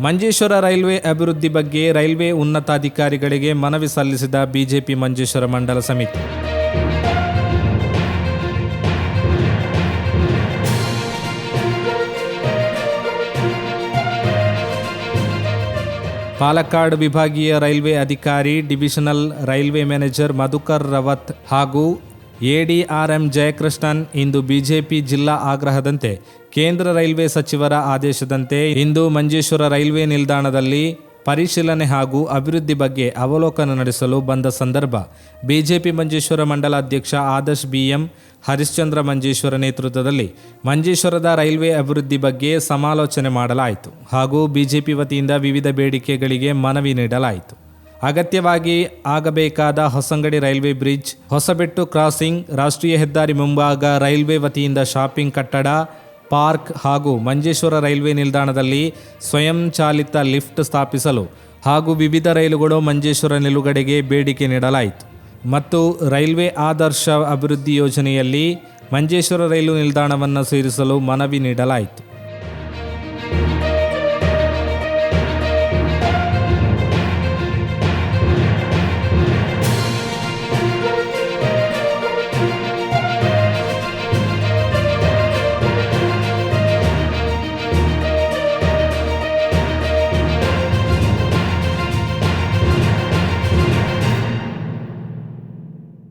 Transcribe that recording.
Manjeshwar railway ಅಭಿವೃದ್ಧಿ ಬಗ್ಗೆ railway ಉನ್ನತಾಧಿಕಾರಿಗಳಿಗೆ ಮನವಿ ಸಲ್ಲಿಸಿದ ಬಿಜೆಪಿ ಮಂಜೇಶ್ವರ ಮಂಡಲ ಸಮಿತಿ. ಪಾಲಕ್ಕಾಡ್ ವಿಭಾಗೀಯ ರೈಲ್ವೆ ಅಧಿಕಾರಿ, divisional railway manager Madhukar Rawat ಹಾಗೂ ಎಡಿಆರ್ಎಂ ಜಯಕೃಷ್ಣನ್ ಇಂದು ಬಿಜೆಪಿ ಜಿಲ್ಲಾ ಆಗ್ರಹದಂತೆ ಕೇಂದ್ರ ರೈಲ್ವೆ ಸಚಿವರ ಆದೇಶದಂತೆ ಇಂದು ಮಂಜೇಶ್ವರ ರೈಲ್ವೆ ನಿಲ್ದಾಣದಲ್ಲಿ ಪರಿಶೀಲನೆ ಹಾಗೂ ಅಭಿವೃದ್ಧಿ ಬಗ್ಗೆ ಅವಲೋಕನ ನಡೆಸಲು ಬಂದ ಸಂದರ್ಭ. ಬಿಜೆಪಿ ಮಂಜೇಶ್ವರ ಮಂಡಲ ಅಧ್ಯಕ್ಷ ಆದರ್ಶ್ ಬಿಎಂ, ಹರಿಶ್ಚಂದ್ರ ಮಂಜೇಶ್ವರ ನೇತೃತ್ವದಲ್ಲಿ ಮಂಜೇಶ್ವರದ ರೈಲ್ವೆ ಅಭಿವೃದ್ಧಿ ಬಗ್ಗೆ ಸಮಾಲೋಚನೆ ಮಾಡಲಾಯಿತು ಹಾಗೂ ಬಿಜೆಪಿ ವತಿಯಿಂದ ವಿವಿಧ ಬೇಡಿಕೆಗಳಿಗೆ ಮನವಿ ನೀಡಲಾಯಿತು. ಅಗತ್ಯವಾಗಿ ಆಗಬೇಕಾದ Hosangadi railway bridge, Hosabettu crossing, ರಾಷ್ಟ್ರೀಯ ಹೆದ್ದಾರಿ ಮುಂಭಾಗ ರೈಲ್ವೆ ವತಿಯಿಂದ ಶಾಪಿಂಗ್ ಕಟ್ಟಡ, ಪಾರ್ಕ್ ಹಾಗೂ ಮಂಜೇಶ್ವರ ರೈಲ್ವೆ ನಿಲ್ದಾಣದಲ್ಲಿ ಸ್ವಯಂ ಚಾಲಿತ ಲಿಫ್ಟ್ ಸ್ಥಾಪಿಸಲು ಹಾಗೂ ವಿವಿಧ ರೈಲುಗಳು ಮಂಜೇಶ್ವರ ನಿಲುಗಡೆಗೆ ಬೇಡಿಕೆ ನೀಡಲಾಯಿತು. ಮತ್ತು ರೈಲ್ವೆ ಆದರ್ಶ ಅಭಿವೃದ್ಧಿ ಯೋಜನೆಯಲ್ಲಿ ಮಂಜೇಶ್ವರ ರೈಲು ನಿಲ್ದಾಣವನ್ನು ಸೇರಿಸಲು ಮನವಿ ನೀಡಲಾಯಿತು.